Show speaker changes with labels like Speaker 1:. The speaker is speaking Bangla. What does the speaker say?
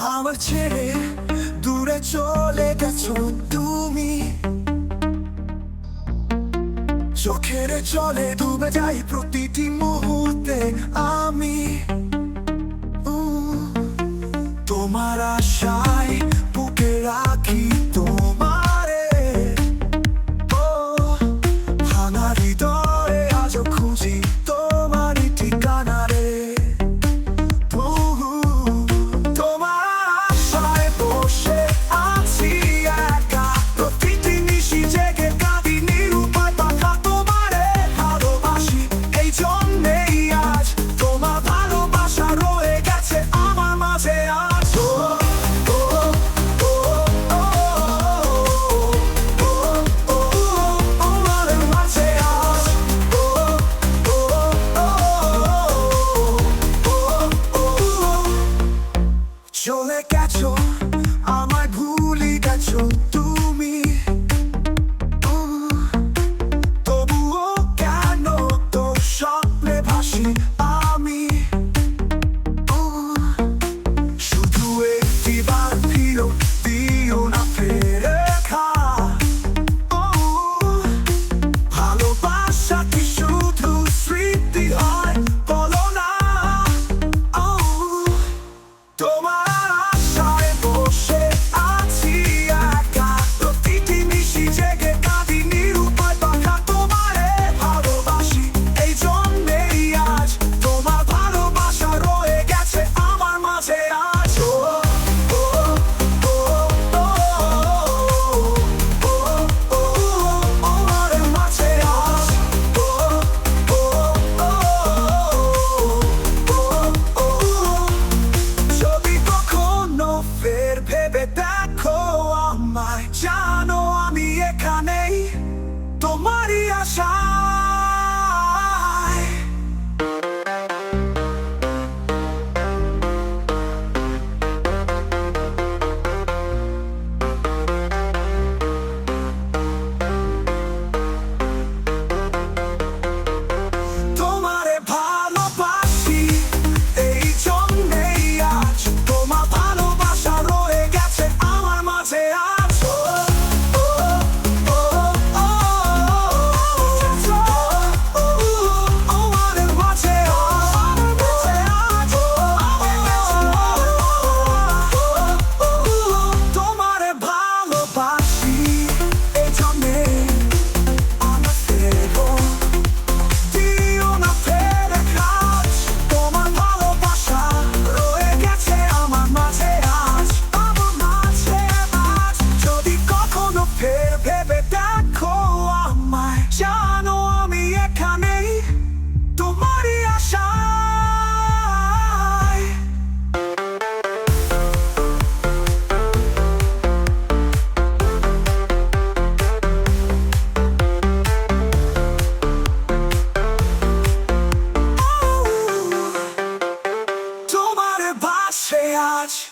Speaker 1: আমার ছেড়ে দূরে চলে গেছো তুমি। চোখের চলে ডুবে যাই প্রতিটি মুহূর্তে আমি। তোমার আশায় touch.